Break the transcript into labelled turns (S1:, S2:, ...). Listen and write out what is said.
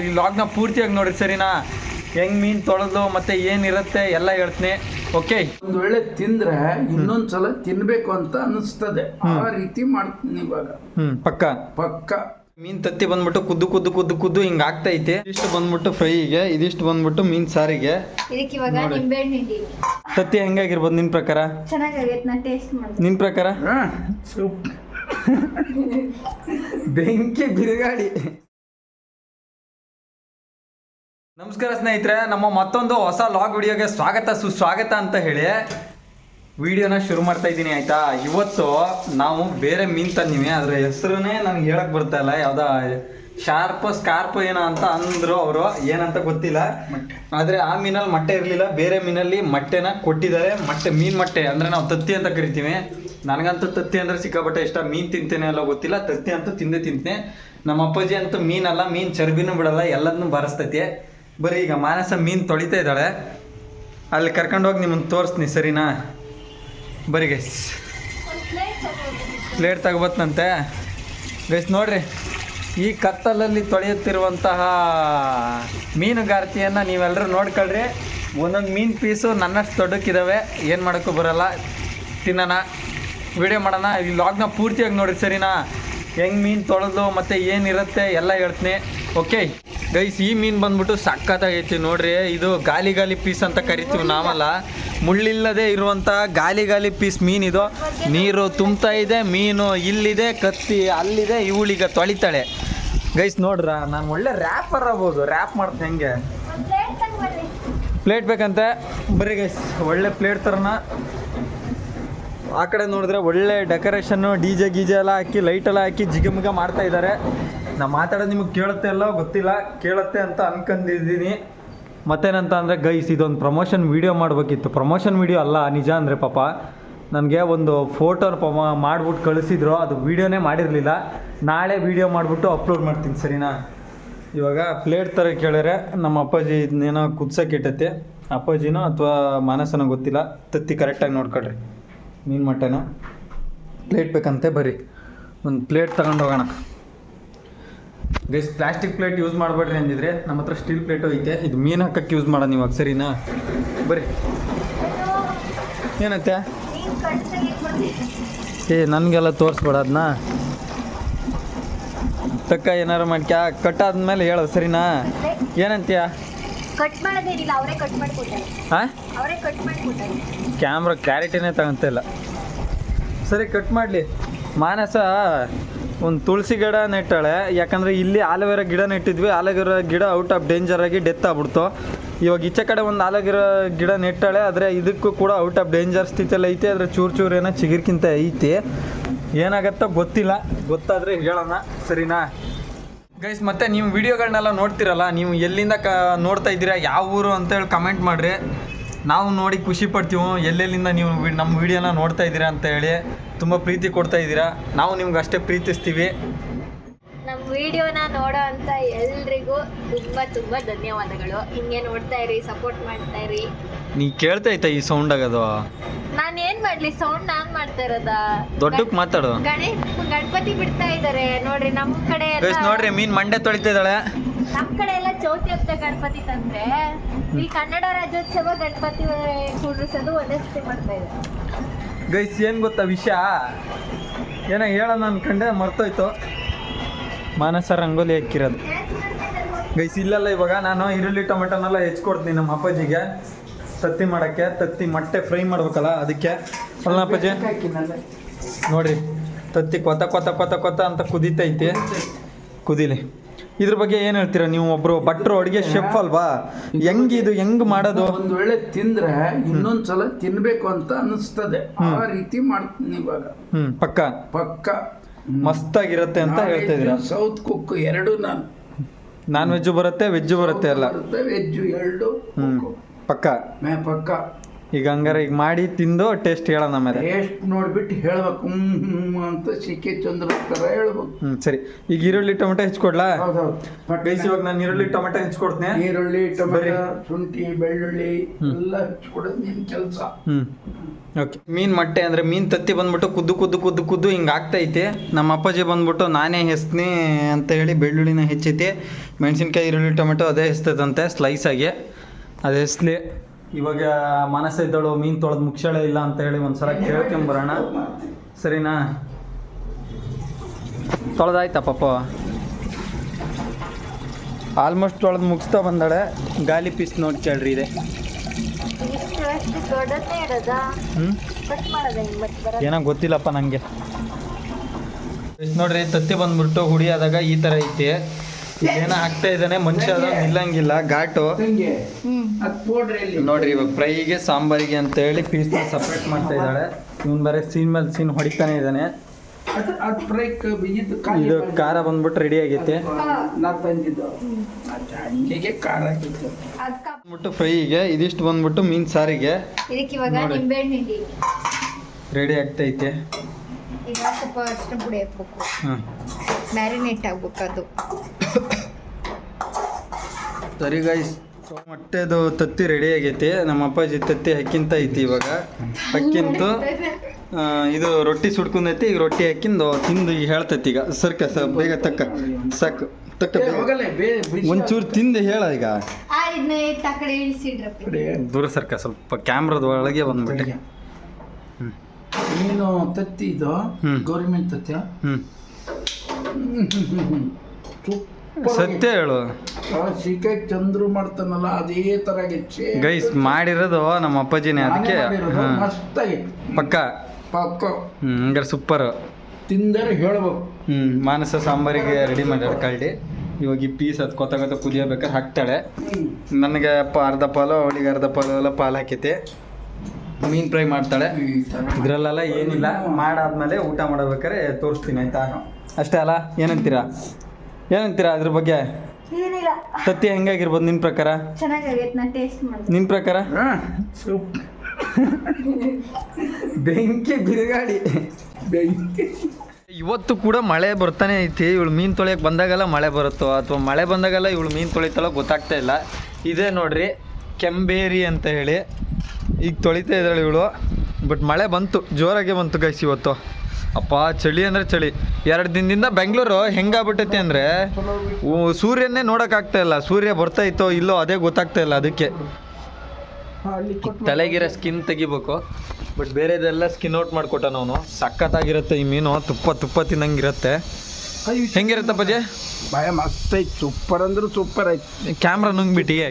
S1: ಈ ಲಾಗ್ನ ಪೂರ್ತಿಯಾಗಿ ನೋಡಿ ಸರಿನಾ? ಹೆಂಗ್ ಮೀನ್ ತೊಳೆದು ಮತ್ತೆ ಏನಿರುತ್ತೆ ಎಲ್ಲ ಹೇಳ್ತೀನಿ. ಓಕೆ
S2: ಒಂದ್ ವೇಳೆ ತಿಂದ್ರೆ ಇನ್ನೊಂದ್ಸಲ ತಿನ್ಬೇಕು ಅಂತ ಅನಿಸ್ತದೆ. ಆ ರೀತಿ ಮಾಡ್ತೀನಿ ಇವಾಗ.
S1: ಹ್ಮ್ ಪಕ್ಕ.
S2: ಪಕ್ಕ.
S1: ಮೀನ್ ತತ್ತಿ ಬಂದ್ಬಿಟ್ಟು ಕುದ್ದು ಕುದ್ದು ಕುದ್ದು ಕುದ್ದು ಹಿಂಗ್ ಆಗ್ತೈತೆ ಇದಿಷ್ಟು ಬಂದ್ಬಿಟ್ಟು ಫ್ರೈಗೆ ಇದಿಷ್ಟು ಬಂದ್ಬಿಟ್ಟು ಮೀನ್ ಸಾರಿಗೆ.
S3: ಇದಕ್ಕೆ ಇವಾಗ
S1: ನೋಡಿ.
S3: ನಿಂಬೆಹಣ್ಣು ಹಿಂಡಿ
S1: ತತ್ತಿ ಹೆಂಗಾಗಿರ್ಬೋದು ನಿನ್ ಪ್ರಕಾರ?
S3: ಚೆನ್ನಾಗಾಗೈತೆ ನಾನು ಟೇಸ್ಟ್ ಮಾಡಿದೆ
S1: ನಿನ್ ಪ್ರಕಾರ? ಬೆಂಕಿ ಬಿರುಗಾಡಿ ನಮಸ್ಕಾರ ಸ್ನೇಹಿತರೆ ನಮ್ಮ ಮತ್ತೊಂದು ಹೊಸ ಲಾಗ್ ವಿಡಿಯೋಗೆ ಸ್ವಾಗತ ಸುಸ್ವಾಗತ ಅಂತ ಹೇಳಿ ವಿಡಿಯೋನ ಶುರು ಮಾಡ್ತಾ ಇದ್ದೀನಿ ಆಯ್ತಾ? ಇವತ್ತು ನಾವು ಬೇರೆ ಮೀನ್ ತಂದಿವಿ ಅದ್ರ ಹೆಸರನ್ನೇ ನನಗೆ ಹೇಳಕ್ ಬರ್ತಾ ಇಲ್ಲ. ಯಾವ್ದ ಶಾರ್ಪ್ ಸ್ಕಾರ್ಪ್ ಏನೋ ಅಂತ ಅಂದ್ರು ಅವರು ಏನಂತ ಗೊತ್ತಿಲ್ಲ. ಆದ್ರೆ ಆ ಮೀನಲ್ಲಿ ಮೊಟ್ಟೆ ಇರಲಿಲ್ಲ. ಬೇರೆ ಮೀನಲ್ಲಿ ಮೊಟ್ಟೆನ ಕೊಟ್ಟಿದ್ದಾರೆ. ಮೊಟ್ಟೆ ಮೀನ್ ಮೊಟ್ಟೆ ಅಂದ್ರೆ ನಾವು ತತ್ತಿ ಅಂತ ಕರಿತೀವಿ. ನನಗಂತೂ ತತ್ತಿ ಅಂದ್ರೆ ಸಿಕ್ಕಾಪಟ್ಟೆ ಇಷ್ಟ. ಮೀನ್ ತಿಂತೇನೆ ಎಲ್ಲ ಗೊತ್ತಿಲ್ಲ. ತತ್ತಿ ಅಂತೂ ತಿಂದೇ ತಿಂತೇನೆ. ನಮ್ಮ ಅಪ್ಪಾಜಿ ಅಂತೂ ಮೀನಲ್ಲ ಮೀನ್ ಚರ್ಬಿನೂ ಬಿಡಲ್ಲ ಎಲ್ಲದನ್ನೂ ಬಾರಿಸ್ತೈತಿ. ಬರೀ ಈಗ ಮಾನಸ ಮೀನು ತೊಳಿತಾ ಇದ್ದಾಳೆ. ಅಲ್ಲಿ ಕರ್ಕೊಂಡೋಗಿ ನಿಮ್ಮನ್ನು ತೋರಿಸ್ತೀನಿ, ಸರಿನಾ? ಬರೀ ಗೈಸ್ ಪ್ಲೇಟ್ ತಗೋಬತ್ತಂತೆ ಗೈಸ್ ನೋಡ್ರಿ, ಈ ಕತ್ತಲಲ್ಲಿ ತೊಳೆಯುತ್ತಿರುವಂತಹ ಮೀನುಗಾರಿಕೆಯನ್ನು ನೀವೆಲ್ಲರೂ ನೋಡ್ಕೊಳ್ರಿ. ಒಂದೊಂದು ಮೀನು ಪೀಸು ನನ್ನಷ್ಟು ದೊಡ್ಡಕ್ಕಿದ್ದಾವೆ ಏನು ಮಾಡೋಕ್ಕೂ ಬರೋಲ್ಲ. ತಿನ್ನೋಣ. ವಿಡಿಯೋ ಮಾಡೋಣ. ಈ ಲಾಗ್ನ ಪೂರ್ತಿಯಾಗಿ ನೋಡಿ ಸರಿನಾ? ಹೆಂಗೆ ಮೀನು ತೊಳೆದು ಮತ್ತು ಏನಿರುತ್ತೆ ಎಲ್ಲ ಹೇಳ್ತೀನಿ. ಓಕೆ ಗೈಸ್, ಈ ಮೀನು ಬಂದ್ಬಿಟ್ಟು ಸಕ್ಕತ್ತಾಗೈತಿ ನೋಡ್ರಿ. ಇದು ಗಾಲಿ ಗಾಲಿ ಪೀಸ್ ಅಂತ ಕರಿತೀವಿ ನಾವಲ್ಲ. ಮುಳ್ಳಿಲ್ಲದೆ ಇರುವಂಥ ಗಾಲಿ ಗಾಲಿ ಪೀಸ್ ಇದು. ನೀರು ತುಂಬ್ತಾ ಇದೆ, ಮೀನು ಇಲ್ಲಿದೆ, ಕತ್ತಿ ಅಲ್ಲಿದೆ, ಇವಳೀಗ ತೊಳಿತಾಳೆ. ಗೈಸ್, ನೋಡ್ರ, ನಾನು ಒಳ್ಳೆ ರ್ಯಾಪರ್ ಆಗ್ಬೋದು. ರ್ಯಾಪ್ ಮಾಡ್ತೀನಿ ಹೆಂಗೆ? ಪ್ಲೇಟ್ ಬೇಕಂತೆ? ಬರೀ ಗೈಸ್, ಒಳ್ಳೆ ಪ್ಲೇಟ್ ಥರನ ಆ ಕಡೆ ನೋಡಿದ್ರೆ ಒಳ್ಳೆ ಡೆಕೋರೇಷನ್ನು ಡಿ ಜೆ ಗೀಜೆ ಎಲ್ಲ ಹಾಕಿ ಲೈಟ್ ಎಲ್ಲ ಹಾಕಿ ಜಿಗಮಿಗ ಮಾಡ್ತಾ ಇದ್ದಾರೆ ನಾ ಮಾತಾಡೋದು ನಿಮಗೆ ಕೇಳುತ್ತೆ ಅಲ್ಲ, ಗೊತ್ತಿಲ್ಲ. ಕೇಳುತ್ತೆ ಅಂತ ಅನ್ಕೊಂಡಿದ್ದೀನಿ ಮತ್ತೇನಂತ ಅಂದರೆ, ಗೈಸ್, ಇದೊಂದು ಪ್ರಮೋಷನ್ ವೀಡಿಯೋ ಮಾಡಬೇಕಿತ್ತು. ಪ್ರಮೋಷನ್ ವೀಡಿಯೋ ಅಲ್ಲ, ನಿಜ ಅಂದರೆ ಪಾಪ. ನನಗೆ ಒಂದು ಫೋಟೋನ ಪಾಪ ಮಾಡ್ಬಿಟ್ಟು ಕಳಿಸಿದ್ರು. ಅದು ವೀಡಿಯೋನೇ ಮಾಡಿರಲಿಲ್ಲ. ನಾಳೆ ವೀಡಿಯೋ ಮಾಡಿಬಿಟ್ಟು ಅಪ್ಲೋಡ್ ಮಾಡ್ತೀನಿ, ಸರಿನಾ? ಇವಾಗ ಪ್ಲೇಟ್ ಥರ ಕೇಳಿದ್ರೆ, ನಮ್ಮ ಅಪ್ಪಾಜಿ ಇದನ್ನೇನೋ ಕುದ್ಸೋಕೆ ಇಟ್ಟೈತೆ. ಅಪ್ಪಾಜಿನೋ ಅಥವಾ ಮಾನಸನೋ ಗೊತ್ತಿಲ್ಲ. ತತ್ತಿ ಕರೆಕ್ಟಾಗಿ ನೋಡ್ಕೊಳ್ರಿ. ಮೀನು ಮಟ್ಟೆನೋ ಪ್ಲೇಟ್ ಬೇಕಂತೆ ಬರ್ರಿ ಒಂದು ಪ್ಲೇಟ್ ತಗೊಂಡು ಹೋಗೋಣ. ಗೈಸ್ ಪ್ಲಾಸ್ಟಿಕ್ ಪ್ಲೇಟ್ ಯೂಸ್ ಮಾಡಬೇಡ್ರಿ ಅಂದಿದ್ರೆ ನಮ್ಮ ಹತ್ರ ಸ್ಟೀಲ್ ಪ್ಲೇಟು ಐತೆ. ಇದು ಮೀನು ಹಾಕಕ್ಕೆ ಯೂಸ್ ಮಾಡೋಣ ಇವಾಗ ಸರಿನಾ? ಬರ್ರಿ. ಏನತ್ತೆ? ಏ ನನಗೆಲ್ಲ ತೋರಿಸ್ಬೇಡ ಅದನ್ನ ತಕ್ಕ ಏನಾರು ಮಾಡ್ಕ್ಯಾ ಕಟ್ಟಾದ್ಮೇಲೆ ಹೇಳು ಸರಿನಾ? ಏನಂತೀಯ?
S3: ಕಟ್ ಕಟ್ ಕಟ್
S1: ಕ್ಯಾಮ್ರಾ ಕ್ಲಾರಿಟಿನೇ ತಗೊಂತಿಲ್ಲ ಸರಿ ಕಟ್ ಮಾಡಲಿ. ಮಾನಸ ಒಂದು ತುಳಸಿ ಗಿಡ ನೆಟ್ಟಾಳೆ. ಯಾಕಂದರೆ ಇಲ್ಲಿ ಆಲೋವೆರಾ ಗಿಡ ನೆಟ್ಟಿದ್ವಿ. ಆಲೋವೆರಾ ಗಿಡ ಔಟ್ ಆಫ್ ಡೇಂಜರ್ ಆಗಿ ಡೆತ್ ಆಗ್ಬಿಡ್ತು. ಇವಾಗ ಈಚೆ ಕಡೆ ಒಂದು ಆಲೋವೆರಾ ಗಿಡ ನೆಟ್ಟಾಳೆ, ಆದರೆ ಇದಕ್ಕೂ ಕೂಡ ಔಟ್ ಆಫ್ ಡೇಂಜರ್ ಸ್ಥಿತಿಯಲ್ಲಿ ಐತೆ. ಆದರೆ ಚೂರು ಚೂರು ಏನೋ ಚಿಗಿರ್ಕಿಂತ ಐತಿ. ಏನಾಗತ್ತೋ ಗೊತ್ತಿಲ್ಲ. ಗೊತ್ತಾದರೆ ಹೇಳೋಣ. ಸರಿನಾ? ಗೈಸ್ ಮತ್ತೆ ನೀವು ವಿಡಿಯೋಗಳನ್ನೆಲ್ಲ ನೋಡ್ತಿರಲ್ಲ, ನೀವು ಎಲ್ಲಿಂದ ಕ ನೋಡ್ತಾ ಇದ್ದೀರಾ, ಯಾವ ಊರು ಅಂತೇಳಿ ಕಮೆಂಟ್ ಮಾಡಿರಿ. ನಾವು ನೋಡಿ ಖುಷಿ ಪಡ್ತೀವಿ? ಎಲ್ಲೆಲ್ಲಿಂದ ನೀವು ನಮ್ಮ ವಿಡಿಯೋನ ನೋಡ್ತಾ ಇದ್ದೀರಾ ಅಂತ ಹೇಳಿ ತುಂಬ ಪ್ರೀತಿ ಕೊಡ್ತಾ ಇದ್ದೀರಾ? ನಾವು ನಿಮ್ಗೆ ಅಷ್ಟೇ ಪ್ರೀತಿಸ್ತೀವಿ.
S3: ನಮ್ಮ ವಿಡಿಯೋನ ನೋಡೋ ಅಂತ ಎಲ್ರಿಗೂ ತುಂಬ ತುಂಬ ಧನ್ಯವಾದಗಳು. ಹಿಂಗೆ ನೋಡ್ತಾ ಇರಿ ಸಪೋರ್ಟ್ ಮಾಡ್ತಾ ಇರಿ.
S1: ನೀ ಕೇಳ್ತಾ ಐತಾ ಈ ಸೌಂಡ್ ಆಗೋದು
S3: ನಾನು ಏನ್ ಮಾಡ್ಲಿ? ಸೌಂಡ್ ನಾನ್ ಮಾಡ್ತಾ ಇರೋದ?
S1: ದೊಡ್ಡಕ್ಕೆ ಮಾತಾಡು.
S3: ಗಣೇಶ್ ಗಣಪತಿ ಬಿಡ್ತಾ ಇದಾರೆ ನೋಡ್ರಿ ನಮ್ ಕಡೆ ಎಲ್ಲ
S1: ನೋಡ್ರಿ ಮೀನ್ ಮಂಡೆ ತೊಳಿತಾ ಇದ್ದಾಳೆ.
S3: ನಮ್ ಕಡೆ ಎಲ್ಲ ಚೌತಿ ಹಬ್ಬದ ಗಣಪತಿ ತಂದ್ರೆ, ಈ ಕನ್ನಡ ರಾಜ್ಯೋತ್ಸವ ಗಣಪತಿ ಕೂಡಿಸೋದು ಒಂದೇ ಮಾಡ್ತಾ ಇದೆ.
S1: ಗೈಸ್, ಏನು ಗೊತ್ತಾ ವಿಷಯ? ಏನೋ ಹೇಳೋಣ ಅನ್ಕೊಂಡೆ ಮರ್ತೋಯ್ತು. ಮಾನಸ ರಂಗೋಲಿ ಹಾಕಿರೋದು. ಗೈಸ್, ಇಲ್ಲಲ್ಲ ಇವಾಗ ನಾನು ಈರುಳ್ಳಿ ಟೊಮೆಟೊನೆಲ್ಲ ಹೆಚ್ಕೊಡ್ತೀನಿ ನಮ್ಮ ಅಪ್ಪಾಜಿಗೆ. ತತ್ತಿ ಮಾಡೋಕ್ಕೆ, ತತ್ತಿ ಮೊಟ್ಟೆ ಫ್ರೈ ಮಾಡ್ಬೇಕಲ್ಲ ಅದಕ್ಕೆ. ಅಲ್ಲ ಅಪ್ಪಾಜಿ?
S2: ನೋಡಿ
S1: ನೋಡ್ರಿ, ತತ್ತಿ ಕೊತ ಕೊತ ಕೊತ ಕೊತ ಅಂತ ಕುದೀತೈತಿ. ಕುದೀಲಿ. ಇದ್ರ ಬಗ್ಗೆ ಏನು ಹೇಳ್ತೀರಾ ನೀವು ಒಬ್ರು? ಭಟ್ರು ಅಡುಗೆ ಶೆಫ್ ಅಲ್ವಾ? ಹೆಂಗ್ ಇದು ಹೆಂಗ್ ಮಾಡೋದು?
S2: ಒಂದ್ ವೇಳೆ ತಿಂದ್ರೆ ಇನ್ನೊಂದ್ಸಲ ತಿನ್ಬೇಕು ಅಂತ ಅನಿಸ್ತದೆ. ಆ ರೀತಿ ಮಾಡ್ತೀನಿ ಇವಾಗ.
S1: ಹ್ಮ್ ಪಕ್ಕ?
S2: ಪಕ್ಕ.
S1: ಮಸ್ತಾಗಿರುತ್ತೆ ಅಂತ ಹೇಳ್ತಾ ಇದ್ದೀರಾ?
S2: ಸೌತ್ ಕುಕ್ ಎರಡು ನಾನು.
S1: ನಾನ್ ವೆಜ್ ಬರುತ್ತೆ ವೆಜ್ ಬರುತ್ತೆ ಅಲ್ಲ
S2: ವೆಜ್ ಎರಡು
S1: ಹ್ಮ್ ಪಕ್ಕ.
S2: ಮೇ ಪಕ್ಕ.
S1: ಈಗ ಹಂಗಾರೆ ಈಗ ಮಾಡಿ ತಿಂದು ಟೇಸ್ಟ್ ಹೇಳೋಣ ಆಮೇಲೆ.
S2: ಟೇಸ್ಟ್ ನೋಡ್ಬಿಟ್ಟು ಹೇಳ್ಬೇಕು. ಹ್ಮ್ ಅಂತ ಸಿಕ್ಕಿ ಚಂದ್ರ ಥರ ಹೇಳ್ಬೇಕು
S1: ಹ್ಮ್ ಸರಿ. ಈಗ ಈರುಳ್ಳಿ ಟೊಮೆಟೊ ಹೆಚ್ಕೊಡ್ಲಾ
S2: ಹೌದೌದು.
S1: ಗೈಸ್ ಇವಾಗ ನಾನು ಈರುಳ್ಳಿ ಟೊಮೆಟೊ ಹೆಚ್ಚಿಕೊಡ್ತೀನಿ
S2: ಈರುಳ್ಳಿ ಟೊಮೆಟೊ ಶುಂಠಿ ಬೆಳ್ಳುಳ್ಳಿ ಎಲ್ಲ ಹೆಚ್ಕೊಡೋದು ನಿಮ್ ಕೆಲಸ.
S1: ಹ್ಮ್. ಓಕೆ ಮೀನ್ ಮೊಟ್ಟೆ ಅಂದ್ರೆ ಮೀನ್ ತತ್ತಿ ಬಂದ್ಬಿಟ್ಟು ಕುದ್ದು ಕುದ್ದು ಕುದ್ದು ಕುದ್ದು ಹಿಂಗೆ ಆಗ್ತೈತಿ. ನಮ್ಮ ಅಪ್ಪಾಜಿ ಬಂದ್ಬಿಟ್ಟು ನಾನೇ ಹೆಸ್ನಿ ಅಂತ ಹೇಳಿ ಬೆಳ್ಳುಳ್ಳಿನ ಹೆಚ್ಚೈತಿ. ಮೆಣಸಿನ್ಕಾಯಿ ಈರುಳ್ಳಿ ಟೊಮೆಟೊ ಅದೇ ಹೆಸ್ತದಂತೆ ಸ್ಲೈಸ್ ಆಗಿ. ಅದೇ ಹೆಸ್ಲಿ ಇವಾಗ ಮನಸ್ಸಿದ್ದಳು, ಮೀನು ತೊಳೆದು ಮುಗ್ಸಾಳೆ ಇಲ್ಲ ಅಂತ ಹೇಳಿ ಒಂದ್ಸಲ ಕೇಳ್ಕೊಂಬರೋಣ. ಸರಿನಾ? ತೊಳೆದಾಯ್ತ ಪಾಪ? ಆಲ್ಮೋಸ್ಟ್ ತೊಳೆದು ಮುಗಿಸ್ತಾ ಬಂದಾಳೆ. ಗಾಲಿ ಪೀಸ್ ನೋಡಿ ಕೇಳ್ರಿ ಇದೆ. ಏನೋ ಗೊತ್ತಿಲ್ಲಪ್ಪ ನನಗೆ ನೋಡ್ರಿ, ತತ್ತಿ ಬಂದ್ಬಿಟ್ಟು ಹುಡಿಯಾದಾಗ ಈ ಥರ ಐತಿ. ಏನೋ ಆಗ್ತಾ ಇದ್ದಾನೆ? ಮನುಷ್ಯ ಅದ ನಿಲ್ಲಂಗಿಲ್ಲ. ಘಾಟು. ನೋಡ್ರಿ ಇವಾಗ ಫ್ರೈಗೆ ಸಾಂಬಾರಿಗೆ ಅಂತ ಹೇಳಿ ಪೀಸ್ನ ಸಪ್ರೇಟ್ ಮಾಡ್ತಾ ಇದ್ದಾಳೆ. ಇವನ್ ಬರೀ ಸೀನ್ ಮೇಲೆ ಸೀನ್ ಹೊಡಿತಾನೆ ಇದ್ದಾನೆ. ಇದು ಖಾರ ಬಂದ್ಬಿಟ್ಟು ರೆಡಿ ಆಗೈತೆ. ಬಂದ್ಬಿಟ್ಟು ಫ್ರೈಗೆ ಇದಿಷ್ಟು ಬಂದ್ಬಿಟ್ಟು ಮೀನ್ ಸಾರಿಗೆ.
S3: ಇದಕ್ಕೆ ಇವಾಗ
S1: ನೋಡಿ.
S3: ನಿಂಬೆಹಣ್ಣು ಹಿಂಡಿ.
S1: ರೆಡಿ ಆಗ್ತೈತೆ.
S3: ಈಗ ಸ್ವಲ್ಪ ಅಷ್ಟು ಪುಡಿ ಹಾಕ್ಬೇಕು.
S1: ಹಾಂ
S3: ಮ್ಯಾರಿನೇಟ್ ಆಗ್ಬೇಕು ಅದು.
S1: ಸರಿ ಗೈಸ್ ಮೊಟ್ಟೆದು ತತ್ತಿ ರೆಡಿ ಆಗೈತಿ. ನಮ್ಮ ಅಪ್ಪಾಜಿ ತತ್ತಿ ಹಕ್ಕಿಂತ ಐತಿ ಇವಾಗ. ಹಕ್ಕಿಂತು ಇದು ರೊಟ್ಟಿ ಸುಡ್ಕೊಂಡೈತಿ ಈಗ ರೊಟ್ಟಿ ಹಾಕಿಂದು ತಿಂದು ಈಗ ಹೇಳ್ತೈತಿ ಈಗ. ಸರ್ಕ ಸ ಬೇಗ ತಕ್ಕ. ಸಾಕು. ತಕ್ಕ ಒಂಚೂರು ತಿಂದು ಹೇಳ ಈಗ. ದೂರ ಸರ್ಕ ಸ್ವಲ್ಪ ಕ್ಯಾಮ್ರದ ಒಳಗೆ ಬಂದ್ಬಿಟ್ಟೆ.
S2: ಏನು ತತ್ತಿ ಇದು. ಗೌರ್ಮೆಂಟ್ ತತ್ತಿ
S1: ಹ್ಞೂ ಸತ್ಯ ಹೇಳು.
S2: ಸಿಕೆ ಚಂದ್ರು ಮಾಡ್ತಾನಲ್ಲ ಅದೇ ತರ
S1: ಗೈಸ್ ಮಾಡಿರೋದು ನಮ್ಮ ಅಪ್ಪಾಜಿನೇ ಅದಕ್ಕೆ
S2: ಮಸ್ತಾಗಿ.
S1: ಪಕ್ಕ.
S2: ಪಕ್ಕ.
S1: ಹಂಗಾರೆ ಸೂಪರ್
S2: ತಿಂದರೆ ಹೇಳ್ಬೇಕು.
S1: ಹ್ಞೂ ಮಾನಸ ಸಾಂಬಾರಿಗೆ ರೆಡಿ ಮಾಡ್ಯಾರ ಕಳ್ಳಿ. ಇವಾಗ ಈ ಪೀಸ್ ಅದು ಕೊತ್ತ ಕೊತ್ತ ಕುದಿಯಬೇಕಾದ್ರೆ ಹಾಕ್ತಾಳೆ. ನನಗೆ ಅಪ್ಪ ಅರ್ಧ ಪಾಲು ಅವಳಿಗೆ ಅರ್ಧ ಪಾಲು ಎಲ್ಲ ಪಾಲು ಹಾಕೈತಿ. ಮೀನು ಫ್ರೈ ಮಾಡ್ತಾಳೆ. ಇದ್ರಲ್ಲೆಲ್ಲ ಏನಿಲ್ಲ. ಮಾಡಾದ್ಮೇಲೆ ಊಟ ಮಾಡಬೇಕಾದ್ರೆ ತೋರಿಸ್ತೀನಿ ಆಯ್ತಾ? ಅಷ್ಟೇ ಅಲ್ಲ ಏನಂತೀರಾ? ಏನಂತೀರಾ ಅದ್ರ ಬಗ್ಗೆ?
S3: ಏನಿಲ್ಲ.
S1: ತತ್ತಿ ಹೆಂಗಾಗಿರ್ಬೋದು ನಿನ್ನ ಪ್ರಕಾರ?
S3: ಚೆನ್ನಾಗಾಗೈತೆ ನಾನು ಟೇಸ್ಟ್ ಮಾಡಿದೆ
S1: ನಿನ್ನ ಪ್ರಕಾರ?
S2: ಹಾ, ಸೂಪ್.
S1: ಬೆಂಕಿ ಬಿರುಗಾಡಿ
S2: ಬೆಂಕಿ.
S1: ಇವತ್ತು ಕೂಡ ಮಳೆ ಬರ್ತಾನೆ ಐತಿ. ಇವಳು ಮೀನು ತೊಳೆಯಕ್ಕೆ ಬಂದಾಗೆಲ್ಲ ಮಳೆ ಬರುತ್ತೋ ಅಥವಾ ಮಳೆ ಬಂದಾಗೆಲ್ಲ ಇವಳು ಮೀನು ತೊಳಿತಾಳೋ ಗೊತ್ತಾಗ್ತಾ ಇಲ್ಲ. ಇದೇ ನೋಡ್ರಿ ಕೆಂಬೇರಿ ಅಂತ ಹೇಳಿ. ಈಗ ತೊಳಿತಾ ಇದ್ದಾಳೆ ಇವಳು. ಬಟ್ ಮಳೆ ಬಂತು ಜೋರಾಗೆ ಬಂತು ಗೈಸ್ ಇವತ್ತು. ಅಪ್ಪ ಚಳಿ ಅಂದ್ರೆ ಚಳಿ. ಎರಡು ದಿನದಿಂದ ಬೆಂಗಳೂರು ಹೆಂಗಾಗ್ಬಿಟ್ಟೈತಿ ಅಂದ್ರೆ ಸೂರ್ಯನೇ ನೋಡೋಕ್ಕಾಗ್ತಾ ಇಲ್ಲ. ಸೂರ್ಯ ಬರ್ತಾ ಇತ್ತೋ ಇಲ್ಲೋ ಅದೇ ಗೊತ್ತಾಗ್ತಾ ಇಲ್ಲ ಅದಕ್ಕೆ. ತಲೆಗಿರೋ ಸ್ಕಿನ್ ತೆಗಿಬೇಕು. ಬಟ್ ಬೇರೆದೆಲ್ಲ ಸ್ಕಿನ್ ಔಟ್ ಮಾಡಿಕೊಟ್ಟ ನಾನು ಸಖತ್ತಾಗಿರುತ್ತೆ ಈ ಮೀನು. ತುಪ್ಪ ತುಪ್ಪ ತಿನ್ನಂಗಿರುತ್ತೆ. ಹೆಂಗಿರುತ್ತೆ ಪಜೆ
S2: ಭಯ ಮಸ್ತ್ ಐತಿ. ಸೂಪರ್ ಅಂದ್ರೆ ಸೂಪರ್ ಐತೆ.
S1: ಕ್ಯಾಮ್ರಾ ನುಂಗ್ಬಿಟ್ಟಿಗೆ